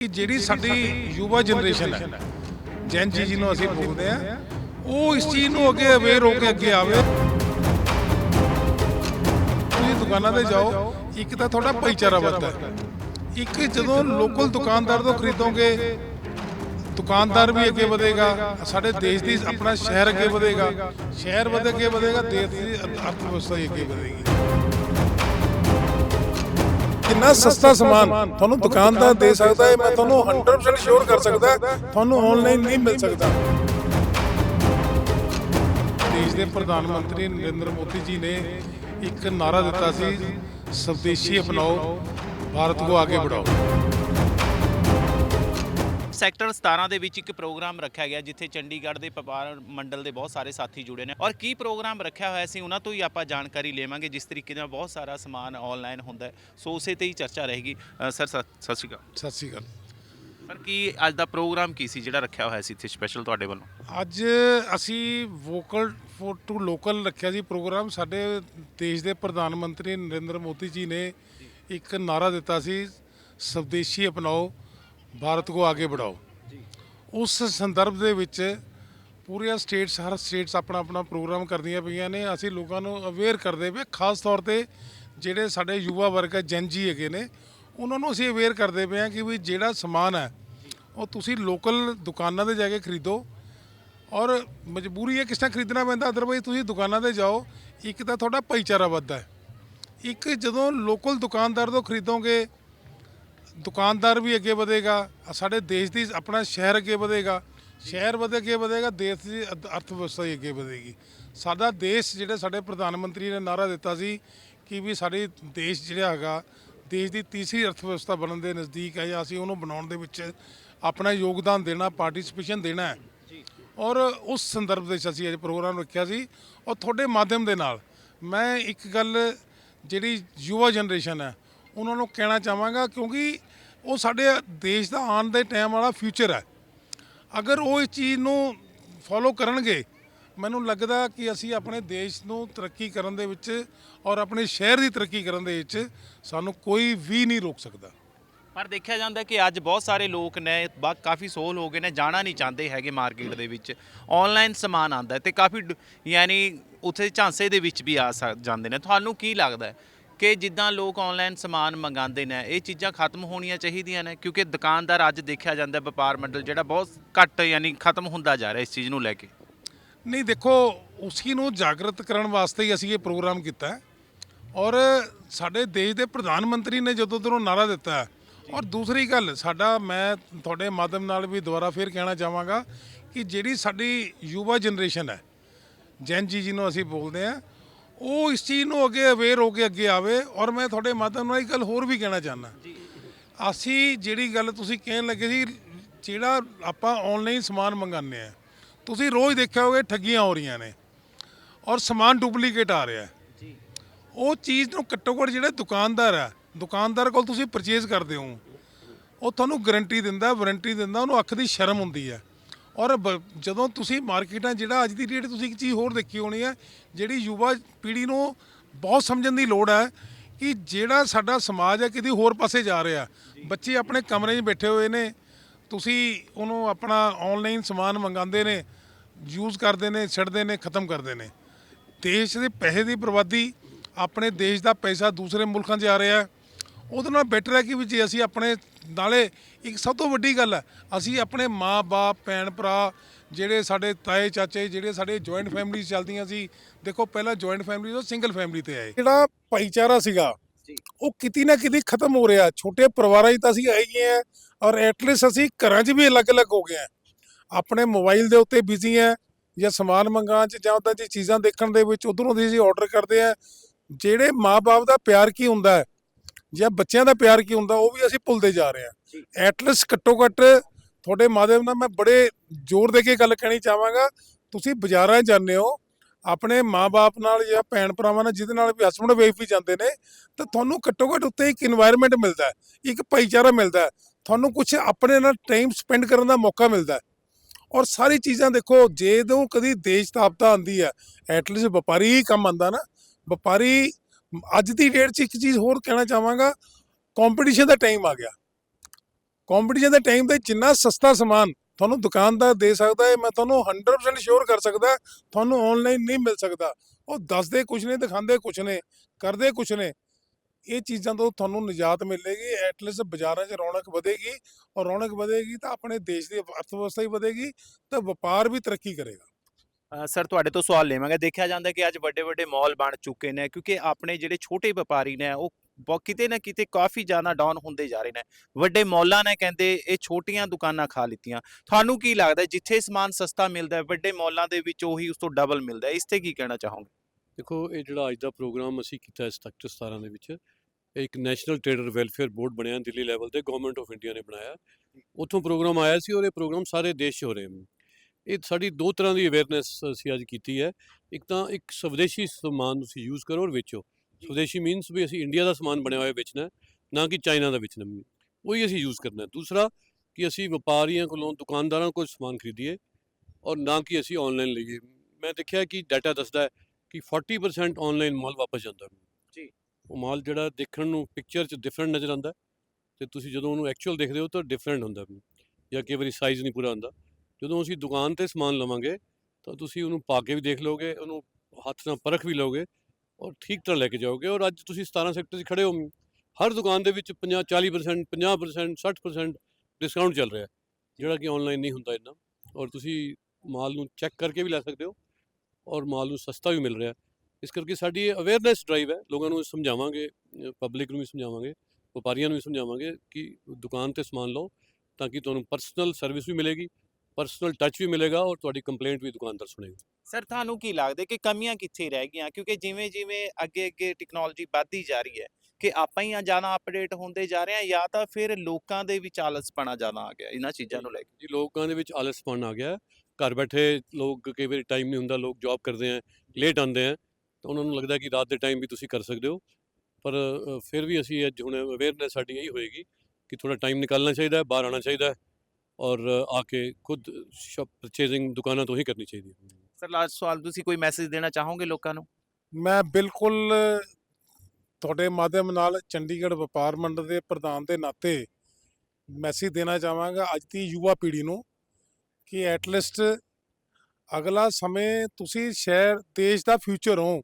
ਕਿ ਜਿਹੜੀ ਸਾਡੀ ਯੁਵਾ ਜਨਰੇਸ਼ਨ ਹੈ ਜੈਨ ਜੀ ਜਿਹਨੂੰ ਅਸੀਂ ਬੋਲਦੇ ਆ ਉਹ ਇਸ ਚੀਜ਼ ਨੂੰ ਅੱਗੇ ਅਵੇਅਰ ਹੋ ਕੇ ਅੱਗੇ ਆਵੇ। ਤੁਸੀਂ ਦੁਕਾਨਾਂ ਤੇ ਜਾਓ ਇੱਕ ਤਾਂ ਤੁਹਾਡਾ ਭਾਈਚਾਰਾ ਵੱਧਦਾ ਹੈ। ਇੱਕ ਜਦੋਂ ਲੋਕਲ ਦੁਕਾਨਦਾਰ ਤੋਂ ਖਰੀਦੋਗੇ ਦੁਕਾਨਦਾਰ ਵੀ ਅੱਗੇ ਵਧੇਗਾ। ਸਾਡੇ ਦੇਸ਼ ਦੀ ਆਪਣਾ ਸ਼ਹਿਰ ਅੱਗੇ ਵਧੇਗਾ। ਸ਼ਹਿਰ ਵਧ ਅੱਗੇ ਵਧੇਗਾ ਦੇਸ਼ ਦੀ ਅਰਥ- ਵਿਵਸਥਾ ਅੱਗੇ ਵਧੇਗੀ। ਕਿੰਨਾ ਸਸਤਾ ਸਮਾਨ ਤੁਹਾਨੂੰ ਦੁਕਾਨਦਾਰ ਦੇ ਸਕਦਾ ਹੈ, ਮੈਂ ਤੁਹਾਨੂੰ 100% ਸ਼ੋਰ ਕਰ ਸਕਦਾ ਤੁਹਾਨੂੰ ਆਨਲਾਈਨ ਨਹੀਂ ਮਿਲ ਸਕਦਾ। ਦੇਸ਼ ਦੇ ਪ੍ਰਧਾਨ ਮੰਤਰੀ ਨਰਿੰਦਰ ਮੋਦੀ ਜੀ ਨੇ ਇੱਕ ਨਾਰਾ ਦਿੱਤਾ ਸੀ, ਸਵਦੇਸ਼ੀ ਅਪਣਾਓ, ਭਾਰਤ ਕੋ ਆਗੇ ਬੜਾਓ ਸੈਕਟਰ 17 ਦੇ ਵਿੱਚ ਇੱਕ ਪ੍ਰੋਗਰਾਮ ਰੱਖਿਆ ਗਿਆ ਜਿੱਥੇ ਚੰਡੀਗੜ੍ਹ ਦੇ ਵਪਾਰ ਮੰਡਲ ਦੇ ਬਹੁਤ ਸਾਰੇ ਸਾਥੀ ਜੁੜੇ ਨੇ। ਔਰ ਕੀ ਪ੍ਰੋਗਰਾਮ ਰੱਖਿਆ ਹੋਇਆ ਸੀ ਉਹਨਾਂ ਤੋਂ ਹੀ ਆਪਾਂ ਜਾਣਕਾਰੀ ਲਵਾਂਗੇ ਜਿਸ ਤਰੀਕੇ ਨਾਲ ਬਹੁਤ ਸਾਰਾ ਸਮਾਨ ਆਨਲਾਈਨ ਹੁੰਦਾ ਸੋ ਉਸੇ ਤੇ ਹੀ ਚਰਚਾ ਰਹੇਗੀ। ਸਰ ਸਤਿ ਸ਼੍ਰੀ ਅਕਾਲ। ਸਤਿ ਸ਼੍ਰੀ ਅਕਾਲ। ਸਰ ਕੀ ਅੱਜ ਦਾ ਪ੍ਰੋਗਰਾਮ ਕੀ ਸੀ ਜਿਹੜਾ ਰੱਖਿਆ ਹੋਇਆ ਸੀ ਇੱਥੇ ਸਪੈਸ਼ਲ ਤੁਹਾਡੇ ਵੱਲੋਂ? ਅੱਜ ਅਸੀਂ ਵੋਕਲ ਫੋਰ ਟੂ ਲੋਕਲ ਰੱਖਿਆ ਜੀ ਪ੍ਰੋਗਰਾਮ। ਸਾਡੇ ਦੇਸ਼ ਦੇ ਪ੍ਰਧਾਨ ਮੰਤਰੀ ਨਰਿੰਦਰ ਮੋਦੀ ਜੀ ਨੇ ਇੱਕ ਨਾਰਾ ਦਿੱਤਾ ਸੀ ਸਵਦੇਸ਼ੀ ਅਪਣਾਓ। ਭਾਰਤ ਕੋ ਆਗੇ ਬੜਾਓ। ਉਸ ਸੰਦਰਭ ਦੇ ਵਿੱਚ ਪੂਰੀਆਂ ਸਟੇਟਸ ਹਰ ਸਟੇਟਸ ਆਪਣਾ ਆਪਣਾ ਪ੍ਰੋਗਰਾਮ ਕਰਦੀਆਂ ਪਈਆਂ ਨੇ। ਅਸੀਂ ਲੋਕਾਂ ਨੂੰ ਅਵੇਅਰ ਕਰਦੇ ਪਏ ਖਾਸ ਤੌਰ ਤੇ ਜਿਹੜੇ ਸਾਡੇ ਯੁਵਾ ਵਰਗ ਹੈ ਜਨ ਜੀ ਹੈਗੇ ਨੇ ਉਹਨਾਂ ਨੂੰ ਅਸੀਂ ਅਵੇਅਰ ਕਰਦੇ ਪਏ ਹਾਂ ਕਿ ਵੀ ਜਿਹੜਾ ਸਮਾਨ ਹੈ ਉਹ ਤੁਸੀਂ ਲੋਕਲ ਦੁਕਾਨਾਂ ਤੇ ਜਾ ਕੇ ਖਰੀਦੋ ਔਰ ਮਜਬੂਰੀ ਹੈ ਕਿਸ ਤਰ੍ਹਾਂ ਖਰੀਦਣਾ ਪੈਂਦਾ ਅਦਰਵਾਈਜ਼ ਤੁਸੀਂ ਦੁਕਾਨਾਂ ਤੇ ਜਾਓ ਇੱਕ ਤਾਂ ਤੁਹਾਡਾ ਭਾਈਚਾਰਾ ਵੱਧਦਾ ਹੈ। ਇੱਕ ਜਦੋਂ ਲੋਕਲ ਦੁਕਾਨਦਾਰ ਤੋਂ ਖਰੀਦੋਗੇ ਦੁਕਾਨਦਾਰ ਵੀ ਅੱਗੇ ਵਧੇਗਾ ਸਾਡੇ ਦੇਸ਼ ਦੀ ਆਪਣਾ ਸ਼ਹਿਰ ਅੱਗੇ ਵਧੇਗਾ। ਸ਼ਹਿਰ ਵਧ ਅੱਗੇ ਵਧੇਗਾ ਦੇਸ਼ ਦੀ ਅਰਥ- ਅਰਥ ਵਿਵਸਥਾ ਵੀ ਅੱਗੇ ਵਧੇਗੀ। ਸਾਡਾ ਦੇਸ਼ ਜਿਹੜੇ ਸਾਡੇ ਪ੍ਰਧਾਨ ਮੰਤਰੀ ਨੇ ਨਾਰਾ ਦਿੱਤਾ ਸੀ ਕਿ ਵੀ ਸਾਡੇ ਦੇਸ਼ ਜਿਹੜਾ ਹੈਗਾ ਦੇਸ਼ ਦੀ ਤੀਸਰੀ ਅਰਥ ਵਿਵਸਥਾ ਬਣਨ ਦੇ ਨਜ਼ਦੀਕ ਹੈ ਜਾਂ ਅਸੀਂ ਉਹਨੂੰ ਬਣਾਉਣ ਦੇ ਵਿੱਚ ਆਪਣਾ ਯੋਗਦਾਨ ਦੇਣਾ ਪਾਰਟਿਸਿਪੇਸ਼ਨ ਦੇਣਾ ਹੈ। ਔਰ ਉਸ ਸੰਦਰਭ ਦੇ ਵਿੱਚ ਅਸੀਂ ਅੱਜ ਪ੍ਰੋਗਰਾਮ ਰੱਖਿਆ ਸੀ। ਔਰ ਤੁਹਾਡੇ ਮਾਧਿਅਮ ਦੇ ਨਾਲ ਮੈਂ ਇੱਕ ਗੱਲ ਜਿਹੜੀ ਯੁਵਾ ਜਨਰੇਸ਼ਨ ਹੈ ਉਹਨਾਂ ਨੂੰ ਕਹਿਣਾ ਚਾਹਾਂਗਾ ਕਿਉਂਕਿ ਉਹ ਸਾਡੇ ਦੇਸ਼ ਦਾ ਆਉਣ ਦੇ ਟਾਈਮ ਵਾਲਾ ਫਿਊਚਰ ਹੈ। ਅਗਰ ਉਹ ਇਸ ਚੀਜ਼ ਨੂੰ ਫੋਲੋ ਕਰਨਗੇ, ਮੈਨੂੰ ਲੱਗਦਾ ਕਿ ਅਸੀਂ ਆਪਣੇ ਦੇਸ਼ ਨੂੰ ਤਰੱਕੀ ਕਰਨ ਦੇ ਵਿੱਚ ਔਰ ਆਪਣੇ ਸ਼ਹਿਰ ਦੀ ਤਰੱਕੀ ਕਰਨ ਦੇ ਵਿੱਚ ਸਾਨੂੰ ਕੋਈ ਵੀ ਨਹੀਂ ਰੋਕ ਸਕਦਾ। ਪਰ ਦੇਖਿਆ ਜਾਂਦਾ ਕਿ ਅੱਜ ਬਹੁਤ ਸਾਰੇ ਲੋਕ ਨੇ, ਬਾ, ਕਾਫੀ ਸੋਲ ਹੋ ਗਏ ਨੇ, ਜਾਣਾ ਨਹੀਂ ਚਾਹੁੰਦੇ ਹੈਗੇ ਮਾਰਕੀਟ ਦੇ ਵਿੱਚ। ਆਨਲਾਈਨ ਸਮਾਨ ਆਉਂਦਾ ਹੈ ਤੇ ਕਾਫੀ ਡ- ਯਾਨੀ ਉੱਥੇ ਝਾਂਸੇ ਦੇ ਵਿੱਚ ਵੀ ਆ ਸਕ- ਜਾਂਦੇ ਨੇ। ਤੁਹਾਨੂੰ ਕੀ ਲੱਗਦਾ ਕਿ ਜਿੱਦਾਂ ਲੋਕ ਆਨਲਾਈਨ ਸਮਾਨ ਮੰਗਾਉਂਦੇ ਨੇ ਇਹ ਚੀਜ਼ਾਂ ਖਤਮ ਹੋਣੀਆਂ ਚਾਹੀਦੀਆਂ ਨੇ ਕਿਉਂਕਿ ਦੁਕਾਨਦਾਰ ਅੱਜ ਦੇਖਿਆ ਜਾਂਦਾ ਵਪਾਰ ਮੰਡਲ ਜਿਹੜਾ ਬਹੁਤ ਘੱਟ ਯਾਨੀ ਖਤਮ ਹੁੰਦਾ ਜਾ ਰਿਹਾ ਇਸ ਚੀਜ਼ ਨੂੰ ਲੈ ਕੇ। ਨਹੀਂ ਦੇਖੋ ਉਸੀ ਨੂੰ ਜਾਗਰਤ ਕਰਨ ਵਾਸਤੇ ਹੀ ਅਸੀਂ ਇਹ ਪ੍ਰੋਗਰਾਮ ਕੀਤਾ ਔਰ ਸਾਡੇ ਦੇਸ਼ ਦੇ ਪ੍ਰਧਾਨ ਮੰਤਰੀ ਨੇ ਜਦੋਂ ਤੋਂ ਨਾਰਾ ਦਿੱਤਾ ਔਰ ਦੂਸਰੀ ਗੱਲ ਸਾਡਾ ਮੈਂ ਤੁਹਾਡੇ ਮਾਧਿਅਮ ਨਾਲ ਵੀ ਦੁਬਾਰਾ ਫੇਰ ਕਹਿਣਾ ਚਾਹਾਂਗਾ ਕਿ ਜਿਹੜੀ ਸਾਡੀ ਯੁਵਾ ਜਨਰੇਸ਼ਨ ਹੈ ਜੈਨ ਜੀ ਜਿਹਨੂੰ ਅਸੀਂ ਬੋਲਦੇ ਆ ਉਹ ਇਸ ਚੀਜ਼ ਨੂੰ ਅੱਗੇ ਅਵੇਅਰ ਹੋ ਕੇ ਅੱਗੇ ਆਵੇ ਔਰ ਮੈਂ ਤੁਹਾਡੇ ਮਾਧਿਅਮ ਨਾਲ ਇੱਕ ਗੱਲ ਹੋਰ ਵੀ ਕਹਿਣਾ ਚਾਹੁੰਦਾ। ਅਸੀਂ ਜਿਹੜੀ ਗੱਲ ਤੁਸੀਂ ਕਹਿਣ ਲੱਗੇ ਸੀ ਜਿਹੜਾ ਆਪਾਂ ਆਨਲਾਈਨ ਸਮਾਨ ਮੰਗਾਉਂਦੇ ਆ ਤੁਸੀਂ ਰੋਜ਼ ਦੇਖਿਆ ਹੋਗੇ ਠੱਗੀਆਂ ਹੋ ਰਹੀਆਂ ਨੇ ਔਰ ਸਮਾਨ ਡੁਪਲੀਕੇਟ ਆ ਰਿਹਾ। ਜੀ। ਉਹ ਚੀਜ਼ ਨੂੰ ਘੱਟੋ ਘੱਟ ਜਿਹੜਾ ਦੁਕਾਨਦਾਰ ਹੈ ਦੁਕਾਨਦਾਰ ਕੋਲ ਤੁਸੀਂ ਪਰਚੇਜ਼ ਕਰਦੇ ਹੋ ਉਹ ਤੁਹਾਨੂੰ ਗਾਰੰਟੀ ਦਿੰਦਾ ਵਾਰੰਟੀ ਦਿੰਦਾ ਉਹਨੂੰ ਅੱਖ ਦੀ ਸ਼ਰਮ ਹੁੰਦੀ ਹੈ ਔਰ ਬ- ਜਦੋਂ ਤੁਸੀਂ ਮਾਰਕੀਟਾਂ, ਜਿਹੜਾ ਅੱਜ ਦੀ ਡੇਟ ਤੁਸੀਂ ਇੱਕ ਚੀਜ਼ ਹੋਰ ਦੇਖੀ ਹੋਣੀ ਹੈ, ਜਿਹੜੀ ਯੁਵਾ ਪੀੜ੍ਹੀ ਨੂੰ ਬਹੁਤ ਸਮਝਣ ਦੀ ਲੋੜ ਹੈ ਕਿ ਜਿਹੜਾ ਸਾਡਾ ਸਮਾਜ ਹੈ ਕਿਤੇ ਹੋਰ ਪਾਸੇ ਜਾ ਰਿਹਾ ਬੱਚੇ ਆਪਣੇ ਕਮਰੇ 'ਚ ਬੈਠੇ ਹੋਏ ਨੇ, ਤੁਸੀਂ ਉਹਨੂੰ ਆਪਣਾ ਆਨਲਾਈਨ ਸਮਾਨ ਮੰਗਾਉਂਦੇ ਨੇ ਯੂਜ਼ ਕਰਦੇ ਨੇ, ਛੱਡਦੇ ਨੇ, ਖਤਮ ਕਰਦੇ ਨੇ ਦੇਸ਼ ਦੇ ਪੈਸੇ ਦੀ ਬਰਬਾਦੀ, ਆਪਣੇ ਦੇਸ਼ ਦਾ ਪੈਸਾ ਦੂਸਰੇ ਮੁਲਕਾਂ 'ਚ ਆ ਰਿਹਾ ਹੈ। ਉਹਦੇ ਨਾਲ ਬੈਟਰ ਹੈ ਕਿ ਵੀ ਜੇ ਅਸੀਂ ਆਪਣੇ ਨਾਲੇ ਇੱਕ ਸਭ ਤੋਂ ਵੱਡੀ ਗੱਲ ਹੈ ਅਸੀਂ ਆਪਣੇ ਮਾਂ-ਬਾਪ ਭੈਣ ਭਰਾ ਜਿਹੜੇ ਸਾਡੇ ਤਾਏ ਚਾਚੇ ਜਿਹੜੇ ਸਾਡੇ ਜੁਆਇੰਟ ਫੈਮਿਲੀਜ਼ ਚੱਲਦੀਆਂ ਸੀ ਦੇਖੋ ਪਹਿਲਾਂ ਜੁਆਇੰਟ ਫੈਮਿਲੀ ਤੋਂ ਸਿੰਗਲ ਫੈਮਿਲੀ ਤੇ ਆਏ। ਜਿਹੜਾ ਭਾਈਚਾਰਾ ਸੀਗਾ ਉਹ ਕਿਤੇ ਨਾ ਕਿਤੇ ਖਤਮ ਹੋ ਰਿਹਾ। ਛੋਟੇ ਪਰਿਵਾਰਾਂ 'ਚ ਤਾਂ ਅਸੀਂ ਆਏ ਗਏ ਆ ਔਰ ਐਟਲੀਸਟ ਅਸੀਂ ਘਰਾਂ 'ਚ ਵੀ ਅਲੱਗ-ਅਲੱਗ ਹੋ ਗਏ ਆ ਆਪਣੇ ਮੋਬਾਈਲ ਦੇ ਉੱਤੇ ਬਿਜ਼ੀ ਆ ਜਾਂ ਸਮਾਨ ਮੰਗਾਉਣ 'ਚ ਜਾਂ ਉਦਾਂ ਦੀ ਚੀਜ਼ਾਂ ਦੇਖਣ ਦੇ ਵਿੱਚ ਉਧਰੋਂ ਦੀ ਅਸੀਂ ਆਰਡਰ ਕਰਦੇ ਆ ਜਿਹੜੇ ਮਾਪੇ ਦਾ ਪਿਆਰ ਕੀ ਹੁੰਦਾ ਹੈ? ਜਾਂ ਬੱਚਿਆਂ ਦਾ ਪਿਆਰ ਕੀ ਹੁੰਦਾ ਉਹ ਵੀ ਅਸੀਂ ਭੁੱਲਦੇ ਜਾ ਰਹੇ ਹਾਂ। ਐਟਲਸ ਘੱਟੋ ਘੱਟ ਤੁਹਾਡੇ ਮਾਧਿਅਮ ਨਾਲ ਮੈਂ ਬੜੇ ਜ਼ੋਰ ਦੇ ਕੇ ਗੱਲ ਕਹਿਣੀ ਚਾਹਾਂਗਾ। ਤੁਸੀਂ ਬਾਜ਼ਾਰਾਂ ਜਾਂਦੇ ਹੋ ਆਪਣੇ ਮਾਪੇ ਨਾਲ ਜਾਂ ਭੈਣ ਭਰਾਵਾਂ ਨਾਲ ਜਿਹਦੇ ਨਾਲ ਵੀ ਹਸਬੰਡ ਵਾਈਫ ਵੀ ਜਾਂਦੇ ਨੇ ਤਾਂ ਤੁਹਾਨੂੰ ਘੱਟੋ ਘੱਟ ਉੱਤੇ ਇੱਕ এনवायरमेंट ਮਿਲਦਾ ਇੱਕ ਭਾਈਚਾਰਾ ਮਿਲਦਾ ਤੁਹਾਨੂੰ ਕੁਝ ਆਪਣੇ ਨਾਲ ਟਾਈਮ ਸਪੈਂਡ ਕਰਨ ਦਾ ਮੌਕਾ ਮਿਲਦਾ ਔਰ ਸਾਰੀ ਚੀਜ਼ਾਂ ਦੇਖੋ ਜੇ ਜਦੋਂ ਕਦੀ ਦੇਸ਼ ਤਾਪਤਾ ਆਂਦੀ ਹੈ ਐਟਲੀਸਟ ਵਪਾਰੀ ਹੀ ਕੰਮ ਆਂਦਾ ਨਾ ਵਪਾਰੀ ਅੱਜ ਦੀ ਡੇਟ 'ਚ ਇੱਕ ਚੀਜ਼ ਹੋਰ ਕਹਿਣਾ ਚਾਹਾਂਗਾ ਕੰਪੀਟੀਸ਼ਨ ਦਾ ਟਾਈਮ ਆ ਗਿਆ। ਕੰਪੀਟੀਸ਼ਨ ਦੇ ਟਾਈਮ ਤੇ ਜਿੰਨਾ ਸਸਤਾ ਸਮਾਨ ਤੁਹਾਨੂੰ ਦੁਕਾਨਦਾਰ ਦੇ ਸਕਦਾ ਹੈ, ਮੈਂ ਤੁਹਾਨੂੰ 100% ਸ਼ੋਰ ਕਰ ਸਕਦਾ ਤੁਹਾਨੂੰ ਆਨਲਾਈਨ ਨਹੀਂ ਮਿਲ ਸਕਦਾ। ਉਹ ਦੱਸਦੇ ਕੁਝ ਨੇ, ਦਿਖਾਉਂਦੇ ਕੁਝ ਨੇ, ਕਰਦੇ ਕੁਝ ਨੇ। ਇਹ ਚੀਜ਼ਾਂ ਤੋਂ ਤੁਹਾਨੂੰ ਨਿਜਾਤ ਮਿਲੇਗੀ ਐਟਲੀਸਟ ਬਾਜ਼ਾਰਾਂ 'ਚ ਰੌਣਕ ਵਧੇਗੀ। ਔਰ ਰੌਣਕ ਵਧੇਗੀ ਤਾਂ ਆਪਣੇ ਦੇਸ਼ ਦੀ ਅਰਥ ਵਿਵਸਥਾ ਹੀ ਵਧੇਗੀ, ਤਾਂ ਵਪਾਰ ਵੀ ਤਰੱਕੀ ਕਰੇਗਾ। ਸਰ ਤੁਹਾਡੇ ਤੋਂ ਸਵਾਲ ਲਵਾਂਗੇ। ਦੇਖਿਆ ਜਾਂਦਾ ਕਿ ਅੱਜ ਵੱਡੇ ਵੱਡੇ ਮਾਲ ਬਣ ਚੁੱਕੇ ਨੇ ਕਿਉਂਕਿ ਆਪਣੇ ਜਿਹੜੇ ਛੋਟੇ ਵਪਾਰੀ ਨੇ ਉਹ ਕਿਤੇ ਨਾ ਕਿਤੇ ਕਾਫੀ ਜ਼ਿਆਦਾ ਡਾਊਨ ਹੁੰਦੇ ਜਾ ਰਹੇ ਨੇ। ਵੱਡੇ ਮਾਲਾਂ ਨੇ ਕਹਿੰਦੇ ਇਹ ਛੋਟੀਆਂ ਦੁਕਾਨਾਂ ਖਾ ਲਿੱਤੀਆਂ। ਤੁਹਾਨੂੰ ਕੀ ਲੱਗਦਾ ਹੈ, ਜਿੱਥੇ ਸਮਾਨ ਸਸਤਾ ਮਿਲਦਾ ਹੈ ਵੱਡੇ ਮਾਲਾਂ ਦੇ ਵਿੱਚ ਉਹੀ ਉਸ ਤੋਂ ਡਬਲ ਮਿਲਦਾ ਹੈ? ਇਸ ਤੇ ਕੀ ਕਹਿਣਾ ਚਾਹੋਗੇ? ਦੇਖੋ ਇਹ ਜਿਹੜਾ ਅੱਜ ਦਾ ਪ੍ਰੋਗਰਾਮ ਅਸੀਂ ਕੀਤਾ ਹੈ ਸੈਕਟਰ 17 ਦੇ ਵਿੱਚ ਇਹ ਇੱਕ ਨੈਸ਼ਨਲ ਟ੍ਰੇਡਰ ਵੈਲਫੇਅਰ ਬੋਰਡ ਬਣਿਆ ਦਿੱਲੀ ਲੈਵਲ ਤੇ ਗਵਰਨਮੈਂਟ ਆਫ ਇੰਡੀਆ ਨੇ ਬਣਾਇਆ। ਉੱਥੋਂ ਪ੍ਰੋਗਰਾਮ ਆਇਆ ਸੀ ਔਰ ਇਹ ਪ੍ਰੋਗਰਾਮ ਸਾਰੇ ਦੇਸ਼ 'ਚ ਹੋ ਰਹੇ ਨੇ। ਇਹ ਸਾਡੀ ਦੋ ਤਰ੍ਹਾਂ ਦੀ ਅਵੇਅਰਨੈਸ ਅਸੀਂ ਅੱਜ ਕੀਤੀ ਹੈ। ਇੱਕ ਤਾਂ ਇੱਕ ਸਵਦੇਸ਼ੀ ਸਮਾਨ ਤੁਸੀਂ ਯੂਜ਼ ਕਰੋ ਔਰ ਵੇਚੋ। ਸਵਦੇਸ਼ੀ ਮੀਨਸ ਵੀ ਅਸੀਂ ਇੰਡੀਆ ਦਾ ਸਮਾਨ ਬਣਿਆ ਹੋਇਆ ਵੇਚਣਾ ਨਾ ਕਿ ਚਾਈਨਾ ਦਾ ਵੇਚਣਾ ਉਹੀ ਅਸੀਂ ਯੂਜ਼ ਕਰਨਾ ਹੈ। ਦੂਸਰਾ ਕਿ ਅਸੀਂ ਵਪਾਰੀਆਂ ਕੋਲੋਂ ਦੁਕਾਨਦਾਰਾਂ ਕੋਲ ਸਮਾਨ ਖਰੀਦੀਏ ਔਰ ਨਾ ਕਿ ਅਸੀਂ ਆਨਲਾਈਨ ਲਈਏ। ਮੈਂ ਦੇਖਿਆ ਕਿ ਡਾਟਾ ਦੱਸਦਾ ਹੈ ਕਿ 40% ਆਨਲਾਈਨ ਮਾਲ ਵਾਪਸ ਜਾਂਦਾ ਹੈ। ਜੀ। ਉਹ ਮਾਲ ਜਿਹੜਾ ਦੇਖਣ ਨੂੰ ਪਿਕਚਰ 'ਚ ਡਿਫਰੈਂਟ ਨਜ਼ਰ ਆਉਂਦਾ ਤੇ ਤੁਸੀਂ ਜਦੋਂ ਉਹਨੂੰ ਐਕਚੁਅਲ ਦੇਖਦੇ ਹੋ ਤਾਂ ਡਿਫਰੈਂਟ ਹੁੰਦਾ। ਜਾਂ ਕਈ ਵਾਰੀ ਸਾਈਜ਼ ਨਹੀਂ ਪੂਰਾ ਹੁੰਦਾ। ਜਦੋਂ ਅਸੀਂ ਦੁਕਾਨ ਤੇ ਸਮਾਨ ਲਵਾਂਗੇ, ਤਾਂ ਤੁਸੀਂ ਉਹਨੂੰ ਪਾ ਕੇ ਵੀ ਦੇਖ ਲਓਗੇ, ਉਹਨੂੰ ਹੱਥ ਨਾਲ ਪਰਖ ਵੀ ਲਓਗੇ ਔਰ ਠੀਕ ਤਰ੍ਹਾਂ ਲੈ ਕੇ ਜਾਓਗੇ ਔਰ ਅੱਜ ਤੁਸੀਂ 17 ਸੈਕਟਰ 'ਚ ਖੜੇ ਹੋ। ਹਰ ਦੁਕਾਨ ਦੇ ਵਿੱਚ 50 40% 50% 60% ਡਿਸਕਾਊਂਟ ਚੱਲ ਰਿਹਾ ਜਿਹੜਾ ਕਿ ਆਨਲਾਈਨ ਨਹੀਂ ਹੁੰਦਾ ਇੰਨਾ। ਔਰ ਤੁਸੀਂ ਮਾਲ ਨੂੰ ਚੈੱਕ ਕਰਕੇ ਵੀ ਲੈ ਸਕਦੇ ਹੋ ਔਰ ਮਾਲ ਨੂੰ ਸਸਤਾ ਵੀ ਮਿਲ ਰਿਹਾ ਇਸ ਕਰਕੇ ਸਾਡੀ ਇਹ ਅਵੇਅਰਨੈਸ ਡਰਾਈਵ ਹੈ, ਲੋਕਾਂ ਨੂੰ ਸਮਝਾਵਾਂਗੇ ਪਬਲਿਕ ਨੂੰ ਵੀ ਸਮਝਾਵਾਂਗੇ, ਵਪਾਰੀਆਂ ਨੂੰ ਵੀ ਸਮਝਾਵਾਂਗੇ ਕਿ ਦੁਕਾਨ ਤੇ ਸਮਾਨ ਲਓ ਤਾਂ ਕਿ ਤੁਹਾਨੂੰ ਪਰਸਨਲ ਸਰਵਿਸ ਵੀ ਮਿਲੇਗੀ ਪਰਸਨਲ ਟੱਚ ਵੀ ਮਿਲੇਗਾ ਔਰ ਤੁਹਾਡੀ ਕੰਪਲੇਂਟ ਵੀ ਦੁਕਾਨਦਾਰ ਸੁਣੇਗਾ। ਸਰ ਤੁਹਾਨੂੰ ਕੀ ਲੱਗਦਾ ਕਿ ਕਮੀਆਂ ਕਿੱਥੇ ਰਹਿ ਗਈਆਂ? ਕਿਉਂਕਿ ਜਿਵੇਂ ਜਿਵੇਂ ਅੱਗੇ ਅੱਗੇ ਟੈਕਨੋਲੋਜੀ ਵੱਧਦੀ ਜਾ ਰਹੀ ਹੈ ਕਿ ਆਪਾਂ ਹੀ ਜ਼ਿਆਦਾ ਅਪਡੇਟ ਹੁੰਦੇ ਜਾ ਰਹੇ ਹਾਂ ਜਾਂ ਤਾਂ ਫਿਰ ਲੋਕਾਂ ਦੇ ਵਿੱਚ ਆਲਸਪਣਾ ਜ਼ਿਆਦਾ ਆ ਗਿਆ ਇਹਨਾਂ ਚੀਜ਼ਾਂ ਨੂੰ ਲੈ ਕੇ। ਜੀ ਲੋਕਾਂ ਦੇ ਵਿੱਚ ਆਲਸਪਣ ਆ ਗਿਆ। ਘਰ ਬੈਠੇ ਲੋਕ ਕਈ ਵਾਰੀ ਟਾਈਮ ਨਹੀਂ ਹੁੰਦਾ ਲੋਕ ਜੌਬ ਕਰਦੇ ਆ ਲੇਟ ਆਉਂਦੇ ਆ ਤਾਂ ਉਹਨਾਂ ਨੂੰ ਲੱਗਦਾ ਕਿ ਰਾਤ ਦੇ ਟਾਈਮ ਵੀ ਤੁਸੀਂ ਕਰ ਸਕਦੇ ਹੋ। ਪਰ ਫਿਰ ਵੀ ਅਸੀਂ ਅੱਜ ਹੁਣ ਅਵੇਅਰਨੈਸ ਸਾਡੀ ਇਹੀ ਹੋਏਗੀ ਕਿ ਥੋੜਾ ਟਾਈਮ ਨਿਕਾਲਣਾ ਚਾਹੀਦਾ ਹੈ ਬਾਹਰ ਆਉਣਾ ਚਾਹੀਦਾ। ਹੈ ਔਰ ਆ ਕੇ ਖੁਦ ਸ਼ਾਪ ਪਰਚੇਜ਼ਿੰਗ ਦੁਕਾਨਾਂ ਤੋਂ ਹੀ ਕਰਨੀ ਚਾਹੀਦੀ ਹੈ। ਸਰ ਲਾਸਟ ਸਵਾਲ ਤੁਸੀਂ ਕੋਈ ਮੈਸੇਜ ਦੇਣਾ ਚਾਹੋਗੇ ਲੋਕਾਂ ਨੂੰ? ਮੈਂ ਬਿਲਕੁਲ ਤੁਹਾਡੇ ਮਾਧਿਅਮ ਨਾਲ ਚੰਡੀਗੜ੍ਹ ਵਪਾਰ ਮੰਡਲ ਦੇ ਪ੍ਰਧਾਨ ਦੇ ਨਾਤੇ ਮੈਸੇਜ ਦੇਣਾ ਚਾਹਾਂਗਾ ਅੱਜ ਦੀ ਯੁਵਾ ਪੀੜ੍ਹੀ ਨੂੰ ਕਿ ਐਟਲੀਸਟ ਅਗਲਾ ਸਮੇਂ ਤੁਸੀਂ ਸ਼ਹਿਰ ਦੇਸ਼ ਦਾ ਫਿਊਚਰ ਹੋ।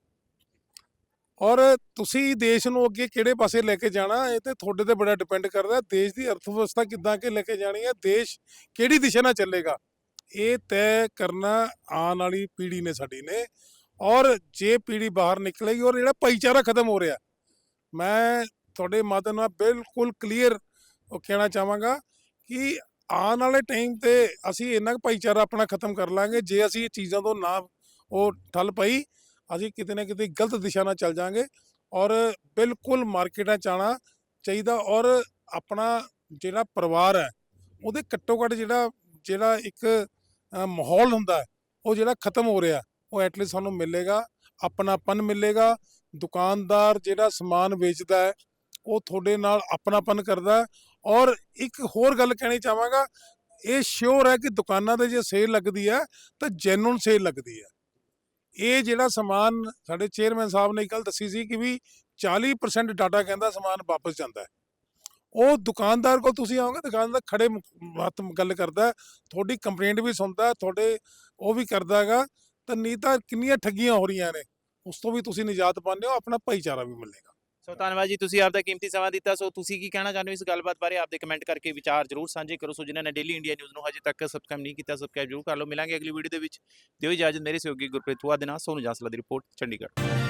ਔਰ ਤੁਸੀਂ ਦੇਸ਼ ਨੂੰ ਅੱਗੇ ਕਿਹੜੇ ਪਾਸੇ ਲੈ ਕੇ ਜਾਣਾ, ਇਹ ਤੇ ਤੁਹਾਡੇ ਤੇ ਬੜਾ ਡਿਪੈਂਡ ਕਰਦਾ, ਦੇਸ਼ ਦੀ ਅਰਥ ਵਿਵਸਥਾ ਕਿੱਦਾਂ ਕਿ ਲੈ ਕੇ ਜਾਣੀ ਹੈ, ਦੇਸ਼ ਕਿਹੜੀ ਦਿਸ਼ਾ ਨਾਲ ਚੱਲੇਗਾ। ਇਹ ਤੈਅ ਕਰਨਾ ਆਉਣ ਵਾਲੀ ਪੀੜ੍ਹੀ ਨੇ ਸਾਡੀ ਨੇ, ਔਰ ਜੇ ਪੀੜ੍ਹੀ ਬਾਹਰ ਨਿਕਲੇਗੀ ਔਰ ਜਿਹੜਾ ਭਾਈਚਾਰਾ ਖਤਮ ਹੋ ਰਿਹਾ, ਮੈਂ ਤੁਹਾਡੇ ਮਾਧਿਅਮ ਨਾਲ ਬਿਲਕੁਲ ਕਲੀਅਰ ਉਹ ਕਹਿਣਾ ਚਾਹਾਂਗਾ ਕਿ ਆਉਣ ਵਾਲੇ ਟਾਈਮ ਤੇ ਅਸੀਂ ਇੰਨਾ ਕੁ ਭਾਈਚਾਰਾ ਆਪਣਾ ਖਤਮ ਕਰ ਲਾਂਗੇ, ਜੇ ਅਸੀਂ ਇਹ ਚੀਜ਼ਾਂ ਤੋਂ ਨਾ ਉਹ ਠੱਲ ਪਈ ਅਸੀਂ ਕਿਤੇ ਨਾ ਕਿਤੇ ਗਲਤ ਦਿਸ਼ਾ ਨਾਲ ਚੱਲ ਜਾਾਂਗੇ ਔਰ ਬਿਲਕੁਲ ਮਾਰਕੀਟਾਂ ਚ ਆਉਣਾ ਚਾਹੀਦਾ ਔਰ ਆਪਣਾ ਜਿਹੜਾ ਪਰਿਵਾਰ ਹੈ, ਉਹਦੇ ਘੱਟੋ ਘੱਟ ਜਿਹੜਾ ਜਿਹੜਾ ਇੱਕ ਮਾਹੌਲ ਹੁੰਦਾ, ਉਹ ਜਿਹੜਾ ਖਤਮ ਹੋ ਰਿਹਾ, ਉਹ ਐਟਲੀਸਟ ਸਾਨੂੰ ਮਿਲੇਗਾ, ਆਪਣਾਪਨ ਮਿਲੇਗਾ, ਦੁਕਾਨਦਾਰ ਜਿਹੜਾ ਸਮਾਨ ਵੇਚਦਾ ਹੈ, ਉਹ ਤੁਹਾਡੇ ਨਾਲ ਆਪਣਾਪਨ ਕਰਦਾ ਔਰ ਇੱਕ ਹੋਰ ਗੱਲ ਕਹਿਣੀ ਚਾਹਾਂਗਾ, ਇਹ ਸ਼ੋਰ ਹੈ ਕਿ ਦੁਕਾਨਾਂ ਤੇ ਜੇ ਸੇਲ ਲੱਗਦੀ ਹੈ, ਤਾਂ ਜੈਨੂਨ ਸੇਲ ਲੱਗਦੀ ਹੈ। ਇਹ ਜਿਹੜਾ ਸਮਾਨ ਸਾਡੇ ਚੇਅਰਮੈਨ ਸਾਹਿਬ ਨੇ ਇੱਕ ਦੱਸੀ ਸੀ ਕਿ ਵੀ 40% ਡਾਟਾ ਕਹਿੰਦਾ ਸਮਾਨ ਵਾਪਸ ਜਾਂਦਾ ਹੈ। ਉਹ ਦੁਕਾਨਦਾਰ ਕੋਲ ਤੁਸੀਂ ਆਓਗੇ, ਦੁਕਾਨਦਾਰ ਖੜੇ ਹੱਥ ਗੱਲ ਕਰਦਾ ਤੁਹਾਡੀ ਕੰਪਲੇਂਟ ਵੀ ਸੁਣਦਾ ਤੁਹਾਡੇ ਉਹ ਵੀ ਕਰਦਾ ਹੈਗਾ, ਤਾਂ ਨਹੀਂ ਤਾਂ ਕਿੰਨੀਆਂ ਠੱਗੀਆਂ ਹੋ ਰਹੀਆਂ ਨੇ, ਉਸ ਤੋਂ ਵੀ ਤੁਸੀਂ ਨਿਜਾਤ ਪਾਉਂਦੇ ਹੋ, ਆਪਣਾ ਭਾਈਚਾਰਾ ਵੀ ਮਿਲੇਗਾ। ਸੋ ਧੰਨਵਾਦ ਜੀ, ਤੁਸੀਂ ਆਪਦਾ ਕੀਮਤੀ ਸਮਾਂ ਦਿੱਤਾ। ਸੋ ਤੁਸੀਂ ਕੀ ਕਹਿਣਾ ਚਾਹੁੰਦੇ ਹੋ ਇਸ ਗੱਲਬਾਤ ਬਾਰੇ? ਆਪਦੇ ਕਮੈਂਟ ਕਰਕੇ ਵਿਚਾਰ ਜ਼ਰੂਰ ਸਾਂਝੇ ਕਰੋ। ਸੋ ਜਿਨ੍ਹਾਂ ਨੇ ਡੇਲੀ ਇੰਡੀਆ ਨਿਊਜ਼ ਨੂੰ ਹਜੇ ਤੱਕ ਸਬਸਕ੍ਰਾਈਬ ਨਹੀਂ ਕੀਤਾ ਸਬਸਕ੍ਰਾਈਬ ਜ਼ਰੂਰ ਕਰ ਲਓ। ਮਿਲਾਂਗੇ ਅਗਲੀ ਵੀਡੀਓ ਦੇ ਵਿੱਚ। ਦਿਓ ਇਜਾਜ਼ਤ। ਮੇਰੇ ਸਹਿਯੋਗੀ ਗੁਰਪ੍ਰੀਤ ਹੁਆ ਦੇ ਨਾਲ ਸੋਨੂੰ ਜਾਂਸਲਾ ਦੀ ਰਿਪੋਰਟ ਚੰਡੀਗੜ੍ਹ।